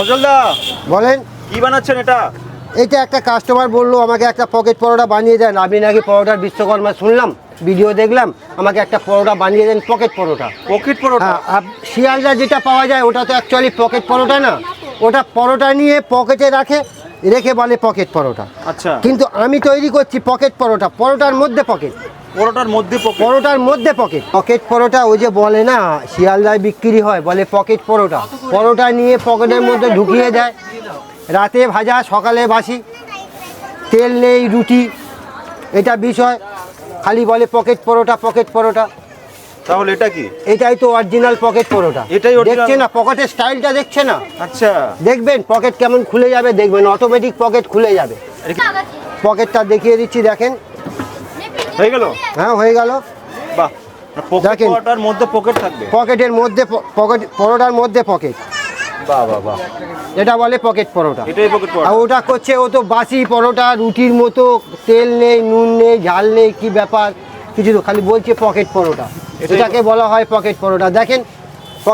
সজলদা বলেন। কি বানাচ্ছেন এটা? এটা একটা কাস্টমার বলল আমাকে একটা পকেট পরোটা বানিয়ে দেন। আপনি নাকি পরোটার বিশ্বকর্মা শুনলাম ভিডিও দেখলাম আমাকে একটা পরোটা বানিয়ে দেন পকেট পরোটা। পকেট পরোটা? হ্যাঁ শিয়ালদা যেটা পাওয়া যায় ওটা তো অ্যাকচুয়ালি পকেট পরোটা না। ওটা পরোটা নিয়ে পকেটে রাখে রেখে বলে পকেট পরোটা। আচ্ছা। কিন্তু আমি তৈরি করছি পকেট পরোটা পরোটার মধ্যে পকেট পরোটার মধ্যে পরোটার মধ্যে পকেট পকেট পরোটা ওই যে বলে না শিয়ালদায় বিক্রি হয় বলে পকেট পরোটা। পরোটা নিয়ে পকেটের মধ্যে ঢুকিয়ে দেয়। রাতে ভাজা সকালে বাসি। তেল নেই রুটি এটা বিষয়। খালি বলে পকেট পরোটা পকেট পরোটা। তাহলে এটা কি? এটাই তো অরিজিনাল পকেট পরোটা। এটাই? দেখছে না? পকেটের স্টাইলটা দেখছে না? আচ্ছা। দেখবেন পকেট কেমন খুলে যাবে দেখবেন অটোমেটিক পকেট খুলে যাবে। পকেটটা দেখিয়ে দিচ্ছি দেখেন। হয়ে গেল? হ্যাঁ হয়ে গেল। বাহ পকেট পরোটার মধ্যে পকেট থাকবে? পকেটের মধ্যে পকেট পরোটার মধ্যে পকেট বাহ বাহ বাহ। এটা বলে পকেট পরোটা। এটাই পকেট পরোটা। ওটা করছে ও তো বাসি পরোটা রুটির মতো তেল নেই নুন নেই ঝাল নেই কি ব্যাপার? কিছু তো খালি বলছে পকেট পরোটা। এটাকে বলা হয় পকেট পরোটা। দেখেন